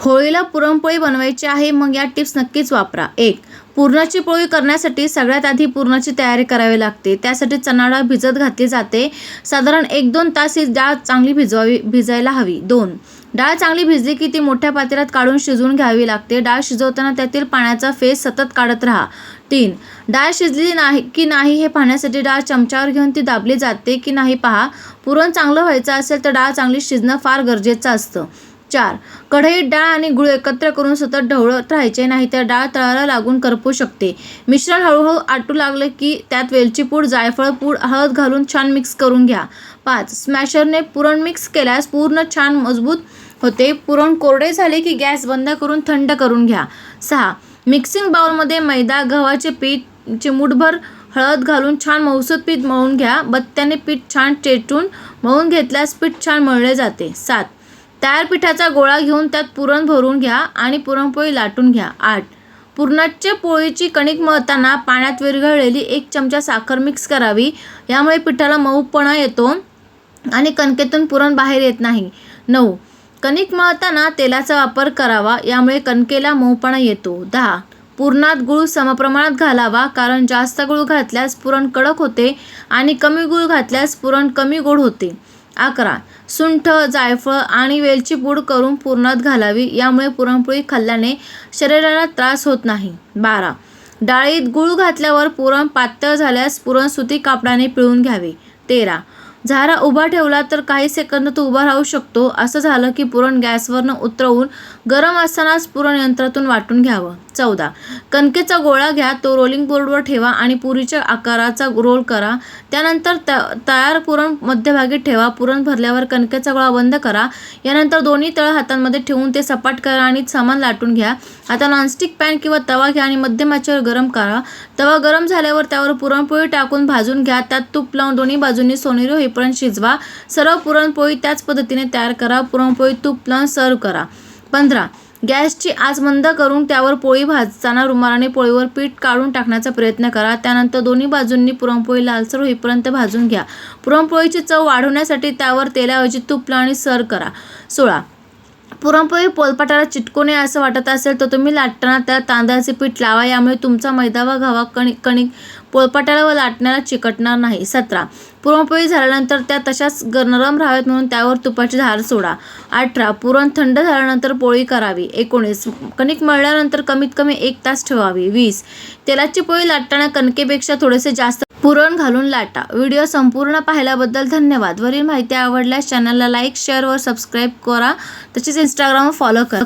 होळीला पुरणपोळी बनवायची आहे मग या टिप्स नक्कीच वापरा. एक पुरणाची पोळी करण्यासाठी सगळ्यात आधी पुरणाची तयारी करावी लागते. त्यासाठी चणा डाळ भिजत घातली जाते. साधारण एक दोन तास ही डाळ चांगली भिजवावी भिजायला हवी. दोन डाळ चांगली भिजली की ती मोठ्या पातेल्यात काढून शिजवून घ्यावी लागते. डाळ शिजवताना त्यातील पाण्याचा फेस सतत काढत राहा. तीन डाळ शिजली नाही की नाही हे पाहण्यासाठी डाळ चमच्यावर घेऊन ती दाबली जाते की नाही पहा. पुरण चांगलं व्हायचं असेल तर डाळ चांगली शिजणं फार गरजेचं असतं. चार कढईत डाळ आणि गुळ एकत्र करून सतत ढवळत राहायचे नाही तर डाळ तळाला लागून करपू शकते. मिश्रण हळूहळू आटू लागले की त्यात वेलची पूड जायफळ पूड हळद घालून छान मिक्स करून घ्या. पाच स्मॅशरने पुरण मिक्स केल्यास पूर्ण छान मजबूत होते. पुरण कोरडे झाले की गॅस बंद करून थंड करून घ्या. सहा मिक्सिंग बाउलमध्ये मैदा गव्हाचे पीठ चिमूटभर हळद घालून छान मऊसूत पीठ मळून घ्या. बत्त्याने पीठ छान चेटून मळून घेतल्यास पीठ छान मळले जाते. सात तयार पिठाचा गोळा घेऊन त्यात पुरण भरून घ्या आणि पुरणपोळी लाटून घ्या. आठ. पुरणाच्या पोळीची कणिक मळताना पाण्यात विरघळलेली एक चमचा साखर मिक्स करावी. यामुळे पिठाला मऊपणा येतो आणि कणकेतून पुरण बाहेर येत नाही. नऊ. कणिक मळताना तेलाचा वापर करावा यामुळे कणकेला मऊपणा येतो. दहा. पुरणात गूळ समप्रमाणात घालावा कारण जास्त गूळ घातल्यास पुरण कडक होते आणि कमी गूळ घातल्यास पुरण कमी गोड होते. अकरा. सुंठ जायफळ आणि वेलची पूड करून पुरणात घालावी. यामुळे पुरणपोळी खाल्ल्याने शरीराला त्रास होत नाही. बारा. डाळीत गूळ घातल्यावर पुरण पातळ झाल्यास पुरण सुती कापडाने पिळून घ्यावे. तेरा. झारा उभा ठेवला तर काही सेकंद तो उभा राहू शकतो. असं झालं की पुरण गॅसवरनं उतरवून गरम असतानाच पुरण यंत्रातून वाटून घ्यावं. चौदा. कणकेचा गोळा घ्या तो रोलिंग बोर्डवर ठेवा आणि पुरीच्या आकाराचा रोल करा. त्यानंतर त तयार पुरण मध्यभागी ठेवा. पुरण भरल्यावर कणकेचा गोळा बंद करा. यानंतर दोन्ही तळ हातांमध्ये ठेवून ते सपाट करा आणि समान लाटून घ्या. आता नॉनस्टिक पॅन किंवा तवा घ्या आणि मध्यम आचेवर गरम करा. तवा गरम झाल्यावर त्यावर पुरणपोळी टाकून भाजून घ्या. त्यात तूप लावून दोन्ही बाजूंनी सोनेरी होईपर्यंत शिजवा. सर्व पुरणपोळी त्याच पद्धतीने तयार करा. पुरणपोळी तूप लावून सर्व करा. पंधरा. गॅसची आज मंद करून त्यावर पोळी भाजताना रुमालाने पोळीवर पीठ काढून टाकण्याचा प्रयत्न करा. त्यानंतर दोन्ही बाजूंनी पुरणपोळी लालसर होईपर्यंत भाजून घ्या. पुरणपोळीची चव वाढवण्यासाठी त्यावर तेलाऐवजी तूप लावणी सर करा. सोळा. पुरणपोळी पोलपाटाला चिटकून नये असं वाटत असेल तर तुम्ही लाटताना त्या तांदळाचे पीठ लावा यामुळे तुमचा मैदा व गव्हा कणिक कणिक पोलपाटाला व लाटण्याला चिकटणार नाही. सतरा. पुरणपोळी झाल्यानंतर त्या तशाच नरम राहाव्यात म्हणून त्यावर तुपाची धार सोडा. अठरा. पुरण थंड झाल्यानंतर पोळी करावी. एकोणीस. कणिक मळल्यानंतर कमीत कमी एक तास ठेवावी. वीस. तेलाची पोळी लाटताना कणकेपेक्षा थोडेसे जास्त पुरण घालून लाटा. व्हिडिओ संपूर्ण पाहिल्याबद्दल धन्यवाद. वरील माहिती आवडल्यास चॅनलला लाईक शेअर व सबस्क्राईब करा. तसेच इंस्टाग्राम फॉलो करा.